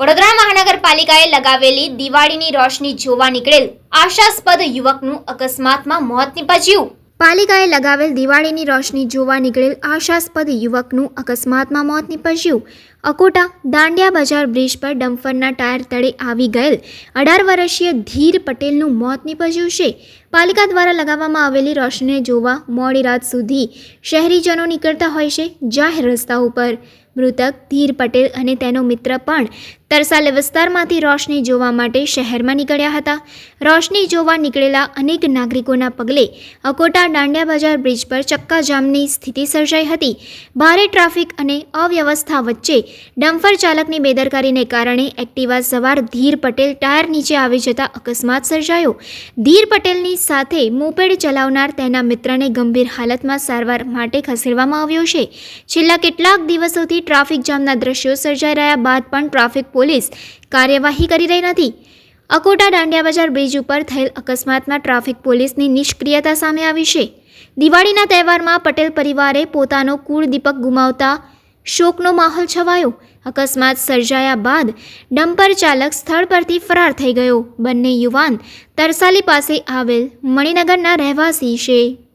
વડોદરા મહાનગરપાલિકાએ લગાવેલી દિવાળીની રોશની જોવા નીકળેલ આશાસ્પદ યુવકનું અકસ્માતમાં મોત નીપજ્યું. પાલિકાએ લગાવેલ દિવાળીની રોશની જોવા નીકળેલ આશાસ્પદ યુવકનું અકસ્માતમાં મોત નીપજ્યું. અકોટા દાંડિયા બજાર બ્રિજ પર ડમ્ફરના ટાયર તળે આવી ગયેલ અઢાર વર્ષીય ધીર પટેલનું મોત નીપજ્યું છે. પાલિકા દ્વારા લગાવવામાં આવેલી રોશનીને જોવા મોડી રાત સુધી શહેરીજનો નીકળતા હોય છે જાહેર રસ્તા ઉપર. મૃતક ધીર પટેલ અને તેનો મિત્ર પણ તરસાલે વિસ્તારમાંથી રોશની જોવા માટે શહેરમાં નીકળ્યા હતા. રોશની જોવા નીકળેલા અનેક નાગરિકોના પગલે અકોટા દાંડિયા બજાર બ્રિજ પર ચક્કાજામની સ્થિતિ સર્જાઈ હતી. ભારે ટ્રાફિક અને અવ્યવસ્થા વચ્ચે ડમ્ફર ચાલકની બેદરકારીને કારણે એક્ટિવા સવાર ધીર પટેલ ટાયર નીચે આવી જતા અકસ્માત સર્જાયો. ધીર પટેલની સાથે મોપેડ ચલાવનાર તેના મિત્રને ગંભીર હાલતમાં સારવાર માટે ખસેડવામાં આવ્યો છે. છેલ્લા કેટલાક દિવસોથી ટ્રાફિક જામના દ્રશ્યો સર્જાઈ રહ્યા બાદ પણ ટ્રાફિક પોલીસ કાર્યવાહી કરી રહી નથી. અકોટા દાંડિયા બજાર બ્રિજ ઉપર થયેલ અકસ્માતમાં ટ્રાફિક પોલીસની નિષ્ક્રિયતા સામે આવી છે. દિવાળીના તહેવારમાં પટેલ પરિવારે પોતાનો કુળ દીપક ગુમાવતા શોકનો માહોલ છવાયો. અકસ્માત સર્જાયા બાદ ડમ્પર ચાલક સ્થળ પરથી ફરાર થઈ ગયો. બંને યુવાન તરસાલી પાસે આવેલ મણિનગરના રહેવાસી છે.